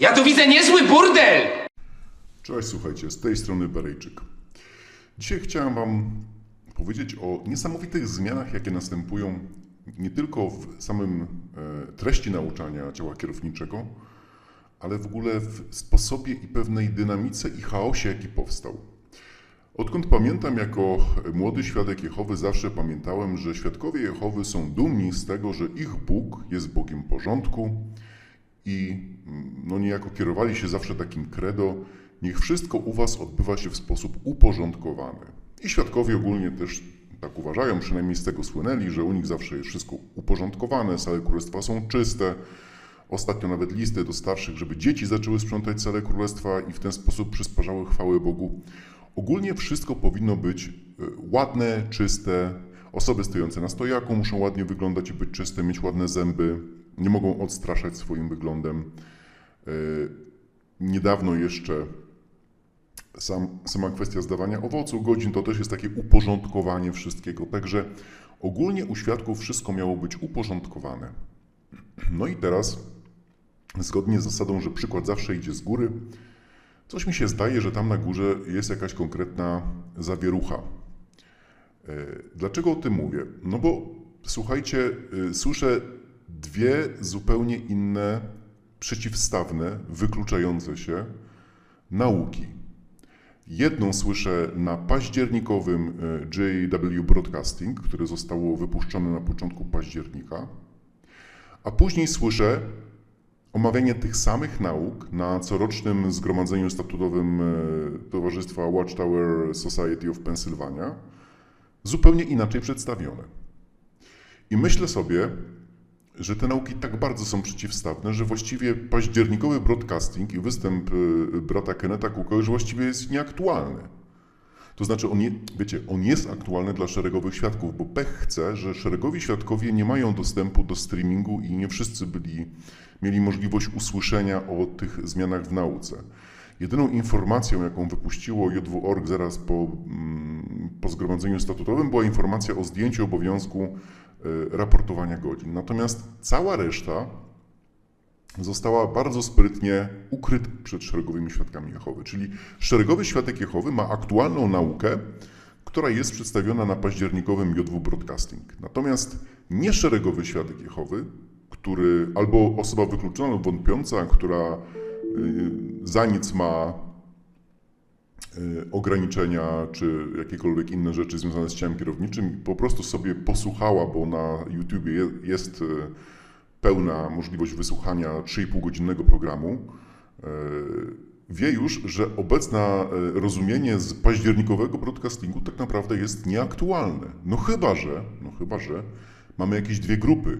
Ja tu widzę niezły burdel! Cześć, słuchajcie, z tej strony Berejczyk. Dzisiaj chciałem Wam powiedzieć o niesamowitych zmianach, jakie następują nie tylko w samym e, treści nauczania ciała kierowniczego, ale w ogóle w sposobie i pewnej dynamice i chaosie, jaki powstał. Odkąd pamiętam, jako młody świadek Jehowy, zawsze pamiętałem, że świadkowie Jehowy są dumni z tego, że ich Bóg jest Bogiem porządku i mm, no niejako kierowali się zawsze takim credo, niech wszystko u Was odbywa się w sposób uporządkowany. I świadkowie ogólnie też tak uważają, przynajmniej z tego słynęli, że u nich zawsze jest wszystko uporządkowane, sale królestwa są czyste. Ostatnio nawet listy do starszych, żeby dzieci zaczęły sprzątać sale królestwa i w ten sposób przysparzały chwały Bogu. Ogólnie wszystko powinno być y, ładne, czyste. Osoby stojące na stojaku muszą ładnie wyglądać i być czyste, mieć ładne zęby, nie mogą odstraszać swoim wyglądem. Y, Niedawno jeszcze sam, sama kwestia zdawania owoców, godzin, to też jest takie uporządkowanie wszystkiego. Także ogólnie u świadków wszystko miało być uporządkowane. No i teraz, zgodnie z zasadą, że przykład zawsze idzie z góry, coś mi się zdaje, że tam na górze jest jakaś konkretna zawierucha. E, Dlaczego o tym mówię? No bo słuchajcie, y, słyszę dwie zupełnie inne, przeciwstawne, wykluczające się nauki. Jedną słyszę na październikowym e, JW Broadcasting, które zostało wypuszczone na początku października, a później słyszę omawianie tych samych nauk na corocznym zgromadzeniu statutowym e, Towarzystwa Watchtower Society of Pennsylvania, zupełnie inaczej przedstawione. I myślę sobie, że te nauki tak bardzo są przeciwstawne, że właściwie październikowy broadcasting i występ y, brata Keneta Cooka już właściwie jest nieaktualny. To znaczy, on, je, wiecie, on jest aktualny dla szeregowych świadków, bo pech chce, że szeregowi świadkowie nie mają dostępu do streamingu i nie wszyscy byli, mieli możliwość usłyszenia o tych zmianach w nauce. Jedyną informacją, jaką wypuściło JW.org zaraz po, mm, po zgromadzeniu statutowym, była informacja o zdjęciu obowiązku y, raportowania godzin. Natomiast cała reszta została bardzo sprytnie ukryta przed szeregowymi świadkami Jehowy. Czyli szeregowy świadek Jehowy ma aktualną naukę, która jest przedstawiona na październikowym JW Broadcasting. Natomiast nieszeregowy świadek Jehowy, który albo osoba wykluczona lub wątpiąca, która za nic ma y, ograniczenia czy jakiekolwiek inne rzeczy związane z ciałem kierowniczym, po prostu sobie posłuchała, bo na YouTubie je- jest y, pełna możliwość wysłuchania 3,5 godzinnego programu, y, wie już, że obecne y, rozumienie z październikowego broadcastingu tak naprawdę jest nieaktualne. No chyba, że, no chyba, że mamy jakieś dwie grupy.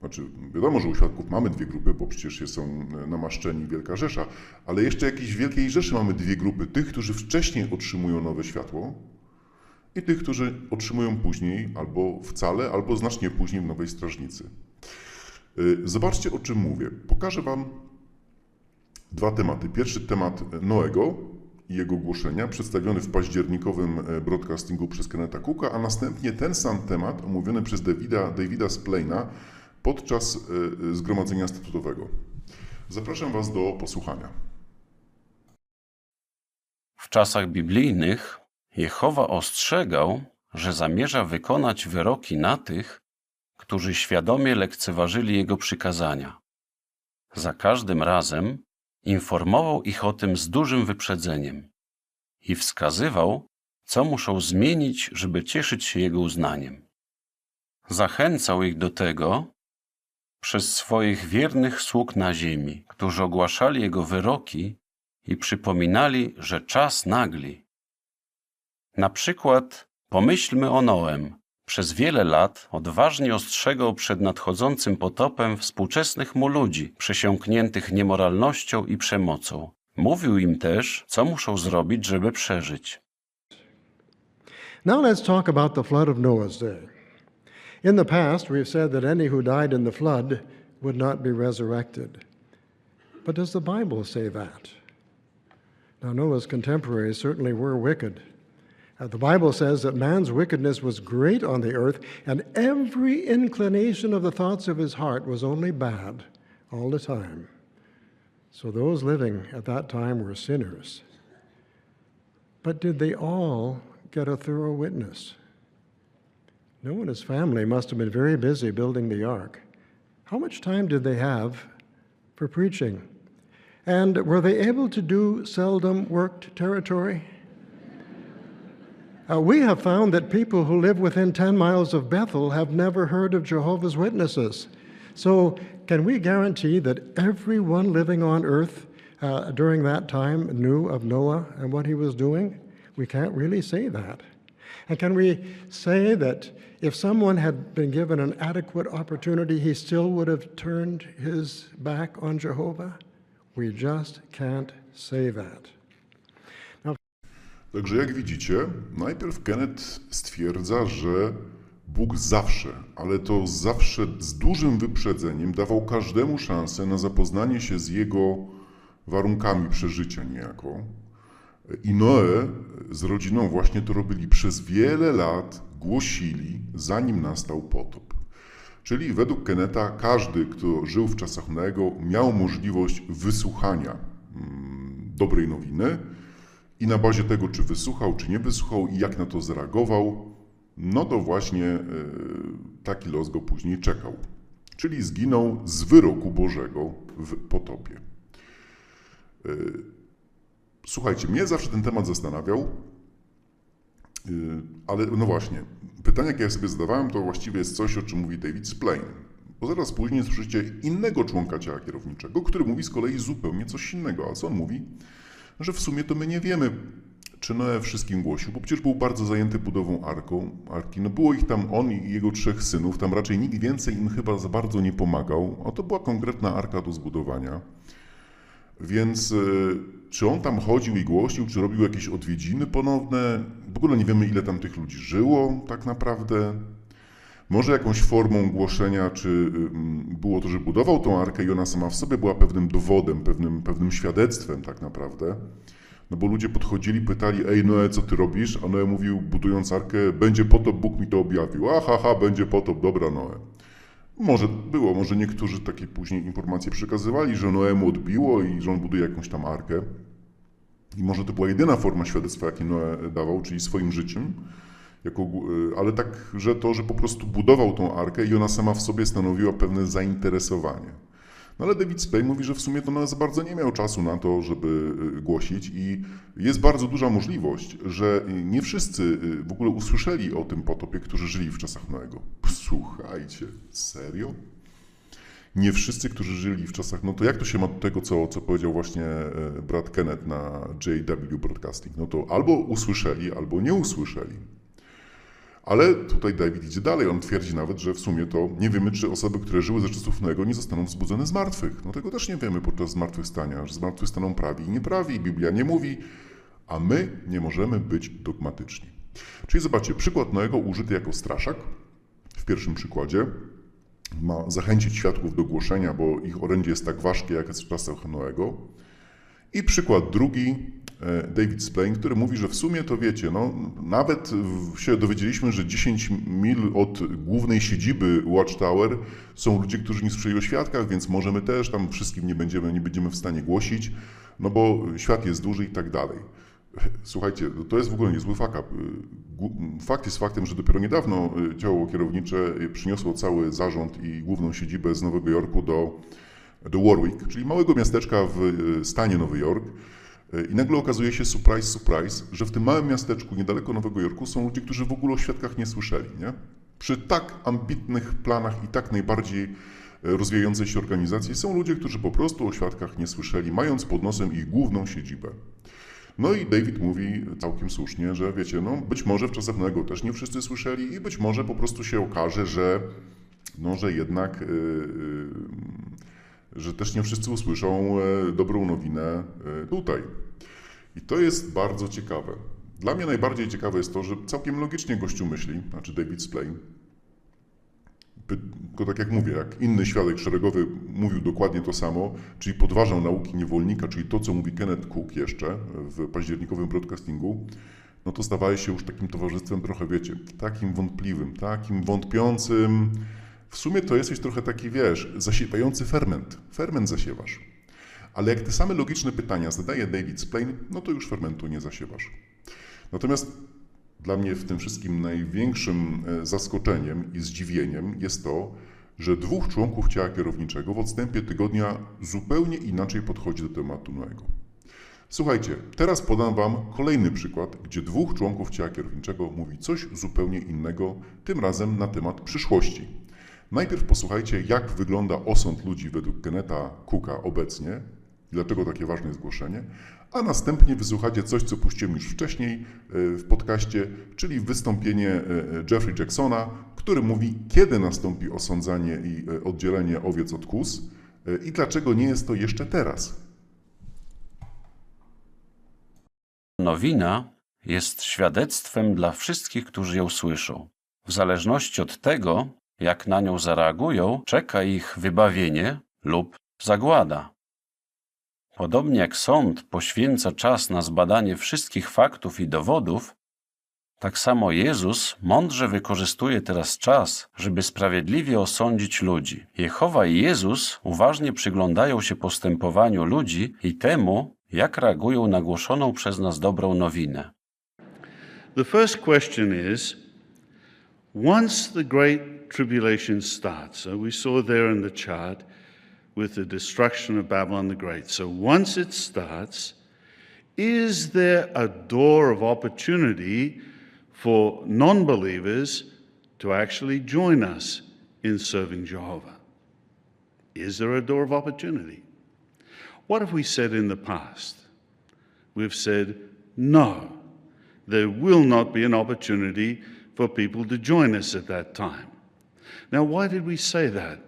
Znaczy, wiadomo, że u świadków mamy dwie grupy, bo przecież są namaszczeni Wielka Rzesza, ale jeszcze jakiejś Wielkiej Rzeszy mamy dwie grupy. Tych, którzy wcześniej otrzymują nowe światło i tych, którzy otrzymują później albo wcale, albo znacznie później w Nowej Strażnicy. Y, Zobaczcie, o czym mówię. Pokażę Wam dwa tematy. Pierwszy temat Noego i jego głoszenia, przedstawiony w październikowym e, broadcastingu przez Keneta Cooka, a następnie ten sam temat omówiony przez Davida, Davida Splaina podczas e, zgromadzenia statutowego. Zapraszam Was do posłuchania. W czasach biblijnych Jehowa ostrzegał, że zamierza wykonać wyroki na tych, którzy świadomie lekceważyli Jego przykazania. Za każdym razem informował ich o tym z dużym wyprzedzeniem i wskazywał, co muszą zmienić, żeby cieszyć się Jego uznaniem. Zachęcał ich do tego przez swoich wiernych sług na ziemi, którzy ogłaszali Jego wyroki i przypominali, że czas nagli. Na przykład pomyślmy o Noem. Przez wiele lat odważnie ostrzegał przed nadchodzącym potopem współczesnych mu ludzi, przesiąkniętych niemoralnością i przemocą. Mówił im też, co muszą zrobić, żeby przeżyć. Now let's talk about the flood of Noah's day. In the past, we've said that any who died in the flood would not be resurrected. But does the Bible say that? Now, Noah's contemporaries certainly were wicked. Uh, the Bible says that man's wickedness was great on the earth, and every inclination of the thoughts of his heart was only bad all the time. So those living at that time were sinners. But did they all get a thorough witness? Noah and his family must have been very busy building the ark. How much time did they have for preaching? And were they able to do seldom worked territory? Uh, we have found that people who live within 10 miles of Bethel have never heard of Jehovah's Witnesses. So, can we guarantee that everyone living on earth uh, during that time knew of Noah and what he was doing? We can't really say that. And can we say that if someone had been given an adequate opportunity, he still would have turned his back on Jehovah? We just can't say that. Także jak widzicie, najpierw Kenneth stwierdza, że Bóg zawsze, ale to zawsze z dużym wyprzedzeniem dawał każdemu szansę na zapoznanie się z jego warunkami przeżycia niejako. I Noe z rodziną właśnie to robili przez wiele lat, głosili, zanim nastał potop. Czyli według Keneta każdy, kto żył w czasach Noego, miał możliwość wysłuchania mm, dobrej nowiny i na bazie tego, czy wysłuchał, czy nie wysłuchał i jak na to zareagował, no to właśnie e, taki los go później czekał. Czyli zginął z wyroku Bożego w potopie. Słuchajcie, mnie zawsze ten temat zastanawiał, yy, ale no właśnie, pytanie, jakie ja sobie zadawałem, to właściwie jest coś, o czym mówi David Splain. Bo zaraz później słyszycie innego członka ciała kierowniczego, który mówi z kolei zupełnie coś innego. A co on mówi? Że w sumie to my nie wiemy, czy Noe wszystkim głosił, bo przecież był bardzo zajęty budową arką, arki. No było ich tam on i jego trzech synów, tam raczej nikt więcej im chyba za bardzo nie pomagał. A to była konkretna arka do zbudowania. Więc y, czy on tam chodził i głosił, czy robił jakieś odwiedziny ponowne? W ogóle nie wiemy, ile tam tych ludzi żyło tak naprawdę. Może jakąś formą głoszenia, czy ym, było to, że budował tą arkę i ona sama w sobie była pewnym dowodem, pewnym, pewnym świadectwem tak naprawdę. No bo ludzie podchodzili, pytali, ej Noe, co ty robisz? A Noe mówił, budując arkę, będzie potop, Bóg mi to objawił. Aha, ha, będzie potop, dobra Noe. Może było, może niektórzy takie później informacje przekazywali, że Noemu odbiło i że on buduje jakąś tam arkę. I może to była jedyna forma świadectwa, jakie Noe dawał, czyli swoim życiem. Jako, y, ale tak, że to, że po prostu budował tą arkę i ona sama w sobie stanowiła pewne zainteresowanie. No ale David Spade mówi, że w sumie to za bardzo nie miał czasu na to, żeby y, głosić i jest bardzo duża możliwość, że nie wszyscy y, w ogóle usłyszeli o tym potopie, którzy żyli w czasach Noego. Słuchajcie, serio? Nie wszyscy, którzy żyli w czasach, no to jak to się ma do tego, co, co powiedział właśnie e, brat Kenneth na JW Broadcasting? No to albo usłyszeli, albo nie usłyszeli. Ale tutaj David idzie dalej. On twierdzi nawet, że w sumie to nie wiemy, czy osoby, które żyły ze czasów Noego, nie zostaną wzbudzone z martwych. No tego też nie wiemy podczas zmartwychwstania, że zmartwychwstaną prawi i nieprawi. Biblia nie mówi, a my nie możemy być dogmatyczni. Czyli zobaczcie, przykład Noego użyty jako straszak w pierwszym przykładzie ma zachęcić świadków do głoszenia, bo ich orędzie jest tak ważkie, jak jest w czasach Noego. I przykład drugi, David Splain, który mówi, że w sumie to wiecie, no, nawet się dowiedzieliśmy, że 10 mil od głównej siedziby Watchtower są ludzie, którzy nie słyszeli o świadkach, więc może my też tam wszystkim nie będziemy, nie będziemy w stanie głosić, no bo świat jest duży i tak dalej. Słuchajcie, to jest w ogóle niezły fakt. Fakt jest faktem, że dopiero niedawno ciało kierownicze y, przyniosło cały zarząd i główną siedzibę z Nowego Jorku do, do Warwick, czyli małego miasteczka w stanie Nowy Jork. Y, I nagle okazuje się, surprise, surprise, że w tym małym miasteczku niedaleko Nowego Jorku są ludzie, którzy w ogóle o świadkach nie słyszeli. Nie? Przy tak ambitnych planach i tak najbardziej y, rozwijającej się organizacji są ludzie, którzy po prostu o świadkach nie słyszeli, mając pod nosem ich główną siedzibę. No i David mówi całkiem słusznie, że wiecie, no być może w czasach Noego też nie wszyscy słyszeli i być może po prostu się okaże, że, no, że jednak, yy, yy, że też nie wszyscy usłyszą yy, dobrą nowinę yy, tutaj. I to jest bardzo ciekawe. Dla mnie najbardziej ciekawe jest to, że całkiem logicznie gościu myśli, znaczy David Splain, tylko tak jak mówię, jak inny świadek szeregowy mówił dokładnie to samo, czyli podważał nauki niewolnika, czyli to, co mówi Kenneth Cook jeszcze w październikowym broadcastingu, no to stawaje się już takim towarzystwem trochę, wiecie, takim wątpliwym, takim wątpiącym. W sumie to jesteś trochę taki, wiesz, zasiewający ferment. Ferment zasiewasz. Ale jak te same logiczne pytania zadaje David Splain, no to już fermentu nie zasiewasz. Natomiast dla mnie w tym wszystkim największym e, zaskoczeniem i zdziwieniem jest to, że dwóch członków ciała kierowniczego w odstępie tygodnia zupełnie inaczej podchodzi do tematu Noego. Słuchajcie, teraz podam Wam kolejny przykład, gdzie dwóch członków ciała kierowniczego mówi coś zupełnie innego, tym razem na temat przyszłości. Najpierw posłuchajcie, jak wygląda osąd ludzi według Geneta Cooka obecnie, dlaczego takie ważne jest zgłoszenie, a następnie wysłuchacie coś, co puściłem już wcześniej e, w podcaście, czyli wystąpienie e, Jeffrey Jacksona, który mówi, kiedy nastąpi osądzanie i e, oddzielenie owiec od e, i dlaczego nie jest to jeszcze teraz. Nowina jest świadectwem dla wszystkich, którzy ją słyszą. W zależności od tego, jak na nią zareagują, czeka ich wybawienie lub zagłada. Podobnie jak sąd poświęca czas na zbadanie wszystkich faktów i dowodów, tak samo Jezus mądrze wykorzystuje teraz czas, żeby sprawiedliwie osądzić ludzi. Jehowa i Jezus uważnie przyglądają się postępowaniu ludzi i temu, jak reagują na głoszoną przez nas dobrą nowinę. The first question is once the Great Tribulation starts, so we saw there in the chart with the destruction of Babylon the Great. So once it starts, is there a door of opportunity for non believers to actually join us in serving Jehovah? Is there a door of opportunity? What have we said in the past? We've said, no, there will not be an opportunity for people to join us at that time. Now, why did we say that?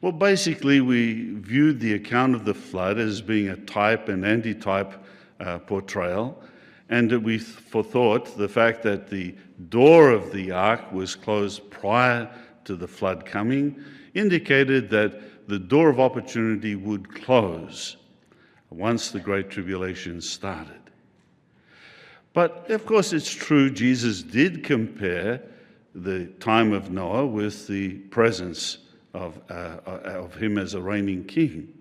Well, basically, we viewed the account of the flood as being a type and antitype uh, portrayal, and we forethought the fact that the door of the ark was closed prior to the flood coming indicated that the door of opportunity would close once the Great Tribulation started. But of course, it's true, Jesus did compare the time of Noah with the presence of, uh, of him as a reigning king.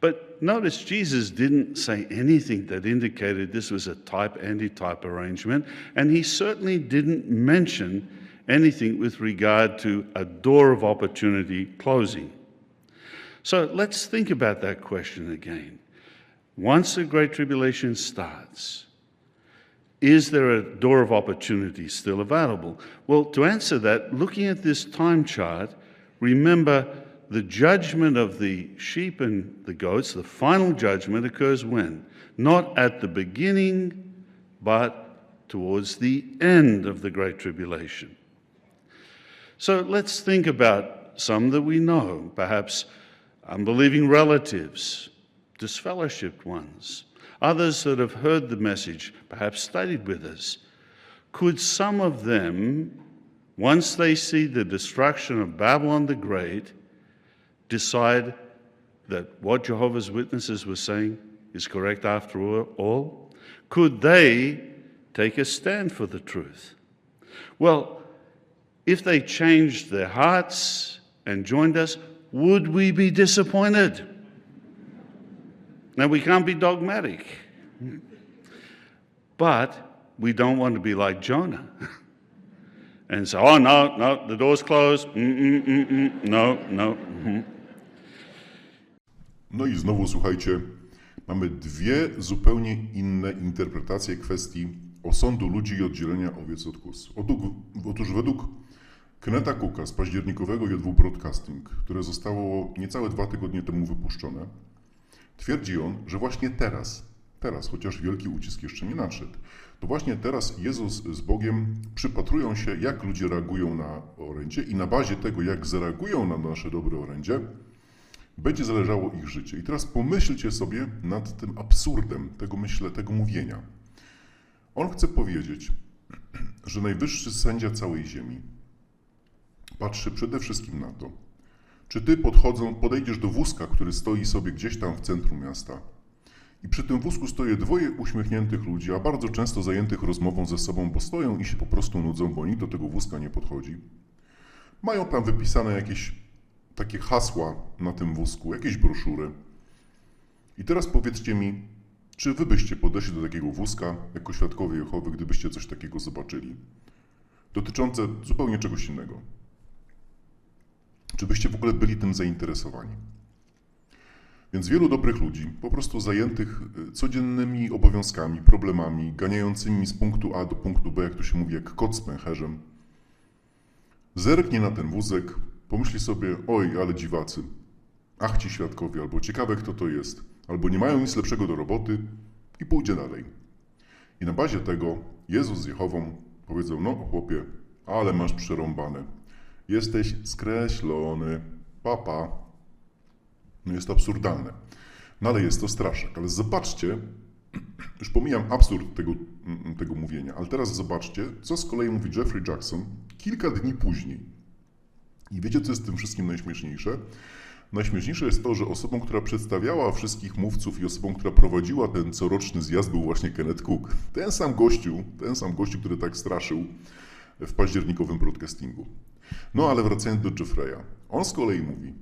But notice Jesus didn't say anything that indicated this was a type antitype arrangement, and he certainly didn't mention anything with regard to a door of opportunity closing. So let's think about that question again. Once the Great Tribulation starts, is there a door of opportunity still available? Well, to answer that, looking at this time chart, remember the judgment of the sheep and the goats, the final judgment occurs when? Not at the beginning, but towards the end of the Great Tribulation. So let's think about some that we know, perhaps unbelieving relatives, disfellowshipped ones, others that have heard the message, perhaps studied with us. Could some of them, once they see the destruction of Babylon the Great, decide that what Jehovah's Witnesses were saying is correct after all? Could they take a stand for the truth? Well, if they changed their hearts and joined us, would we be disappointed? Now, we can't be dogmatic, but we don't want to be like Jonah and say, oh, no, no, the door's closed. Mm-mm-mm-mm. No, no. mhm. No i znowu słuchajcie, mamy dwie zupełnie inne interpretacje kwestii osądu ludzi i oddzielenia owiec od kóz. Otóż według Kneta Cooka z październikowego JW Broadcasting, które zostało niecałe dwa tygodnie temu wypuszczone, twierdzi on, że właśnie teraz, teraz, chociaż wielki ucisk jeszcze nie nadszedł, to właśnie teraz Jezus z Bogiem przypatrują się, jak ludzie reagują na orędzie i na bazie tego, jak zareagują na nasze dobre orędzie, będzie zależało ich życie. I teraz pomyślcie sobie nad tym absurdem tego myśle, tego mówienia. On chce powiedzieć, że najwyższy sędzia całej ziemi patrzy przede wszystkim na to, czy ty podchodzą, podejdziesz do wózka, który stoi sobie gdzieś tam w centrum miasta i przy tym wózku stoi dwoje uśmiechniętych ludzi, a bardzo często zajętych rozmową ze sobą, bo stoją i się po prostu nudzą, bo nikt do tego wózka nie podchodzi. Mają tam wypisane jakieś takie hasła na tym wózku, jakieś broszury. I teraz powiedzcie mi, czy wy byście podeszli do takiego wózka jako świadkowie Jehowy, gdybyście coś takiego zobaczyli? Dotyczące zupełnie czegoś innego. Czy byście w ogóle byli tym zainteresowani? Więc wielu dobrych ludzi, po prostu zajętych y, codziennymi obowiązkami, problemami, ganiającymi z punktu A do punktu B, jak to się mówi, jak kot z pęcherzem, zerknie na ten wózek, pomyśli sobie, oj, ale dziwacy, ach ci świadkowie, albo ciekawe kto to jest, albo nie mają nic lepszego do roboty i pójdzie dalej. I na bazie tego Jezus z Jehową powiedzą, no chłopie, ale masz przerąbane, jesteś skreślony, papa. No jest to absurdalne. No ale jest to straszak. Ale zobaczcie, już pomijam absurd tego, mm, tego mówienia, ale teraz zobaczcie, co z kolei mówi Jeffrey Jackson kilka dni później. I wiecie, co jest w tym wszystkim najśmieszniejsze? Najśmieszniejsze jest to, że osobą, która przedstawiała wszystkich mówców i osobą, która prowadziła ten coroczny zjazd był właśnie Kenneth Cook. Ten sam gościu, ten sam gościu, który tak straszył w październikowym broadcastingu. No ale wracając do Jeffreya. On z kolei mówi,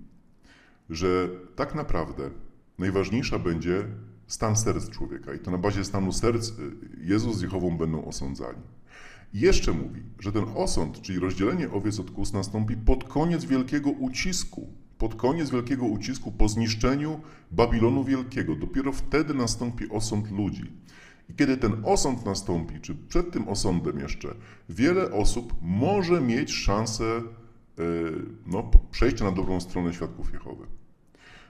że tak naprawdę najważniejsza będzie stan serc człowieka i to na bazie stanu serc y, Jezus z Jehową będą osądzani. I jeszcze mówi, że ten osąd, czyli rozdzielenie owiec od kóz nastąpi pod koniec wielkiego ucisku, pod koniec wielkiego ucisku po zniszczeniu Babilonu Wielkiego. Dopiero wtedy nastąpi osąd ludzi. I kiedy ten osąd nastąpi, czy przed tym osądem jeszcze, wiele osób może mieć szansę yy, no, przejścia na dobrą stronę świadków Jehowy.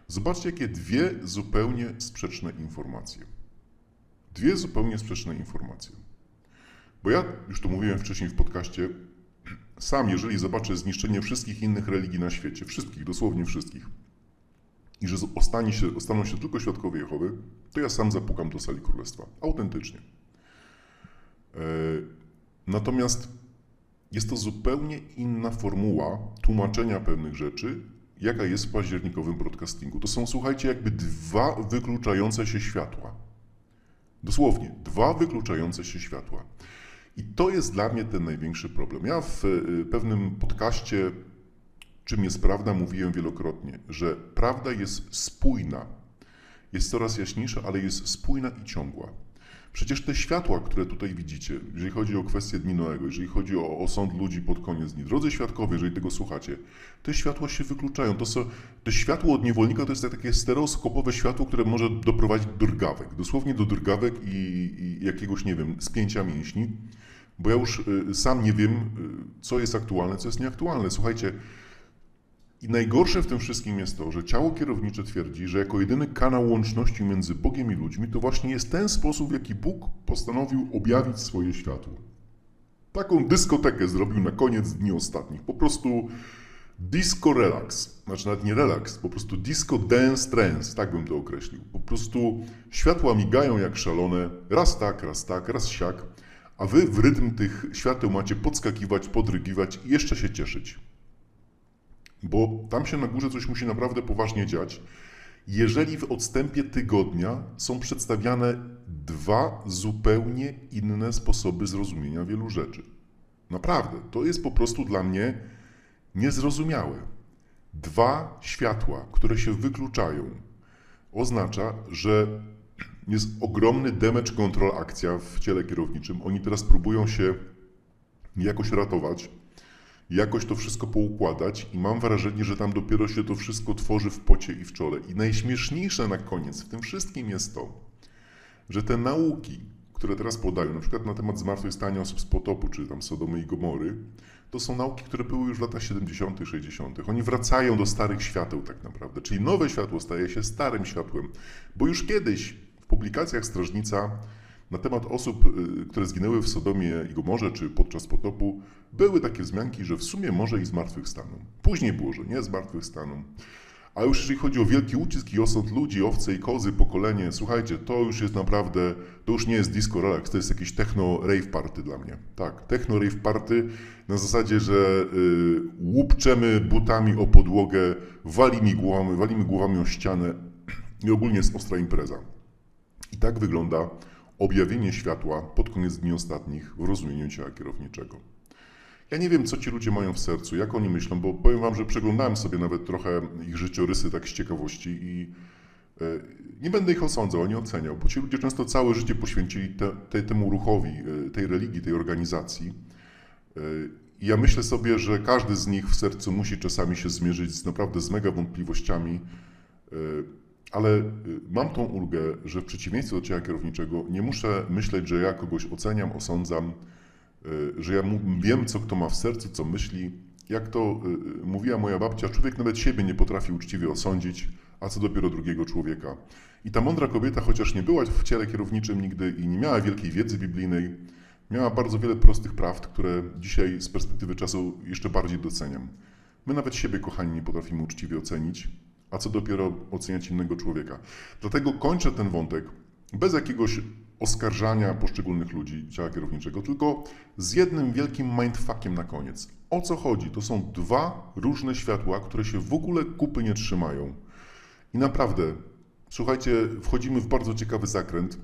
Zobaczcie, jakie dwie zupełnie sprzeczne informacje. Dwie zupełnie sprzeczne informacje. Bo ja już to mówiłem wcześniej w podcaście, sam, jeżeli zobaczę zniszczenie wszystkich innych religii na świecie, wszystkich, dosłownie wszystkich, i że ostanie się, się tylko świadkowie Jehowy, to ja sam zapukam do sali królestwa. Autentycznie. E, natomiast jest to zupełnie inna formuła tłumaczenia pewnych rzeczy, jaka jest w październikowym broadcastingu. To są, słuchajcie, jakby dwa wykluczające się światła. Dosłownie, dwa wykluczające się światła. I to jest dla mnie ten największy problem. Ja w y, pewnym podcaście Czym jest prawda, mówiłem wielokrotnie, że prawda jest spójna, jest coraz jaśniejsza, ale jest spójna i ciągła. Przecież te światła, które tutaj widzicie, jeżeli chodzi o kwestię dni Noego, jeżeli chodzi o osąd ludzi pod koniec dni, drodzy świadkowie, jeżeli tego słuchacie, te światła się wykluczają. To, są, to światło od niewolnika to jest takie stereoskopowe światło, które może doprowadzić do drgawek, dosłownie do drgawek i, i jakiegoś, nie wiem, spięcia mięśni, bo ja już y, sam nie wiem, y, co jest aktualne, co jest nieaktualne. Słuchajcie, i najgorsze w tym wszystkim jest to, że ciało kierownicze twierdzi, że jako jedyny kanał łączności między Bogiem i ludźmi to właśnie jest ten sposób, w jaki Bóg postanowił objawić swoje światło. Taką dyskotekę zrobił na koniec dni ostatnich. Po prostu disco relax. Znaczy nawet nie relax, po prostu disco dance trance, tak bym to określił. Po prostu światła migają jak szalone, raz tak, raz tak, raz siak, a wy w rytm tych świateł macie podskakiwać, podrygiwać i jeszcze się cieszyć bo tam się na górze coś musi naprawdę poważnie dziać. Jeżeli w odstępie tygodnia są przedstawiane dwa zupełnie inne sposoby zrozumienia wielu rzeczy. Naprawdę, to jest po prostu dla mnie niezrozumiałe. Dwa światła, które się wykluczają, oznacza, że jest ogromny damage control akcja w ciele kierowniczym. Oni teraz próbują się jakoś ratować jakoś to wszystko poukładać i mam wrażenie, że tam dopiero się to wszystko tworzy w pocie i w czole. I najśmieszniejsze na koniec w tym wszystkim jest to, że te nauki, które teraz podają, na przykład na temat zmartwychwstania osób z potopu, czy tam Sodomy i Gomory, to są nauki, które były już w latach 70., 60. Oni wracają do starych świateł tak naprawdę, czyli nowe światło staje się starym światłem, bo już kiedyś w publikacjach Strażnica na temat osób, y, które zginęły w Sodomie i Gomorze czy podczas potopu, były takie wzmianki, że w sumie może i zmartwychwstaną. Później było, że nie zmartwychwstaną. A już jeżeli chodzi o wielki ucisk i osąd ludzi, owce i kozy, pokolenie, słuchajcie, to już jest naprawdę, to już nie jest disco relax, to jest jakieś techno rave party dla mnie. Tak, techno rave party na zasadzie, że y, łupczemy butami o podłogę, walimy głowami, walimy głowami o ścianę i ogólnie jest ostra impreza. I tak wygląda objawienie światła pod koniec dni ostatnich w rozumieniu ciała kierowniczego. Ja nie wiem, co ci ludzie mają w sercu, jak oni myślą, bo powiem wam, że przeglądałem sobie nawet trochę ich życiorysy tak z ciekawości i E, Nie będę ich osądzał, ani oceniał, bo ci ludzie często całe życie poświęcili te, te, temu ruchowi, e, tej religii, tej organizacji. E, I ja myślę sobie, że każdy z nich w sercu musi czasami się zmierzyć z naprawdę z mega wątpliwościami, ale e, mam tą ulgę, że w przeciwieństwie do ciała kierowniczego nie muszę myśleć, że ja kogoś oceniam, osądzam, e, że ja wiem, co kto ma w sercu, co myśli. Jak to e, mówiła moja babcia, człowiek nawet siebie nie potrafi uczciwie osądzić, a co dopiero drugiego człowieka. I ta mądra kobieta, chociaż nie była w ciele kierowniczym nigdy i nie miała wielkiej wiedzy biblijnej, miała bardzo wiele prostych prawd, które dzisiaj z perspektywy czasu jeszcze bardziej doceniam. My nawet siebie, kochani, nie potrafimy uczciwie ocenić, a co dopiero oceniać innego człowieka. Dlatego kończę ten wątek bez jakiegoś oskarżania poszczególnych ludzi ciała kierowniczego, tylko z jednym wielkim mindfuckiem na koniec. O co chodzi? To są dwa różne światła, które się w ogóle kupy nie trzymają. I naprawdę, słuchajcie, wchodzimy w bardzo ciekawy zakręt.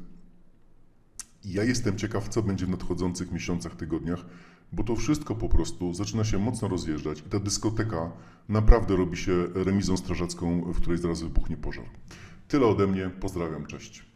Ja jestem ciekaw, co będzie w nadchodzących miesiącach, tygodniach, bo to wszystko po prostu zaczyna się mocno rozjeżdżać i ta dyskoteka naprawdę robi się remizą strażacką, w której zaraz wybuchnie pożar. Tyle ode mnie, pozdrawiam, cześć.